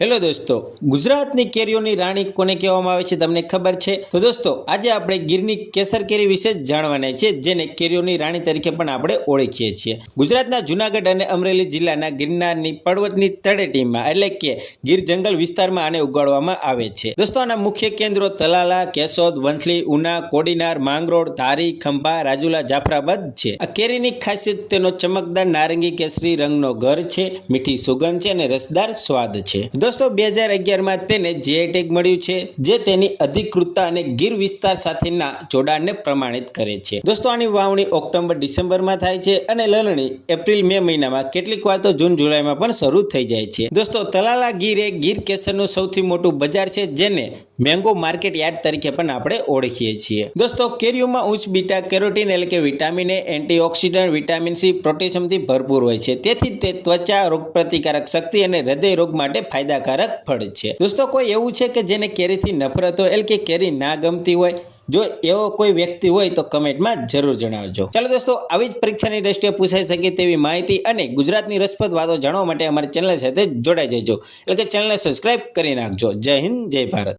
Hello દોસ્તો, ગુજરાતની કેરીઓની રાણી કોને કહેવામાં આવે છે તમને ખબર છે? તો દોસ્તો, આજે આપણે ગીરની કેસર કેરી વિશે જાણવાના છે જેને કેરીઓની રાણી તરીકે પણ આપણે ઓળખીએ છીએ. ગુજરાતના જુનાગઢ અને અમરેલી જિલ્લાના ગિરનારની પર્વતની તળેટીમાં, એટલે કે ગીર જંગલ વિસ્તારમાં આને ઉગાડવામાં આવે છે. દોસ્તો, આના મુખ્ય કેન્દ્રો તલાલા, કેશોદ, વંથલી, ઉના, કોડીનાર, માંગરોળ, ધારી, ખંભા, રાજુલા, જાફરાબાદ છે. આ કેરીની ખાસિયત તેનો ચમકદાર નારંગી કેસરી રંગનો ઘર છે, મીઠી સુગંધ છે અને રસદાર સ્વાદ છે. દોસ્તો બે હજાર અગિયારમાં તેને જીઆઈ ટેગ મળ્યું છે, જે તેની અધિકૃતતા અને ગીર વિસ્તાર સાથેના જોડાણને પ્રમાણિત કરે છે. દોસ્તો, આની વાવણી ઓક્ટોબર, ડિસેમ્બરમાં થાય છે અને લણણી એપ્રિલ, મે મહિનામાં કેટલીક વાર તો જૂન, જુલાઈમાં પણ શરૂ થઈ જાય છે. દોસ્તો, તલાલા ગીર એ ગીર કેસરનું સૌથી મોટું બજાર છે, જેને મેંગો માર્કેટ યાર્ડ તરીકે પણ આપણે ઓળખીએ છીએ. દોસ્તો, કેરીઓમાં ઉચ્ચ બીટા કેરોટીન એટલે કે vitamin A, antioxidant, vitamin C પ્રોટેશિયમથી ભરપૂર હોય છે. તેથી તે ત્વચા રોગપ્રતિકારક શક્તિ અને હૃદય રોગ માટે ફાયદાકારક ફળ છે. દોસ્તો, કોઈ એવું છે કે જેને કેરીથી નફરત હોય, એટલે કે કેરી ના ગમતી હોય? જો એવો કોઈ વ્યક્તિ હોય તો કમેન્ટમાં જરૂર જણાવજો. ચાલો દોસ્તો, આવી જ પરીક્ષાની દ્રષ્ટિએ પૂછાઈ શકે તેવી માહિતી અને ગુજરાતની રસપ્રદ વાતો જાણવા માટે અમારી ચેનલ સાથે જોડાઈ જજો. એટલે કે ચેનલને સબસ્ક્રાઇબ કરી નાખજો. જય હિન્દ, જય ભારત.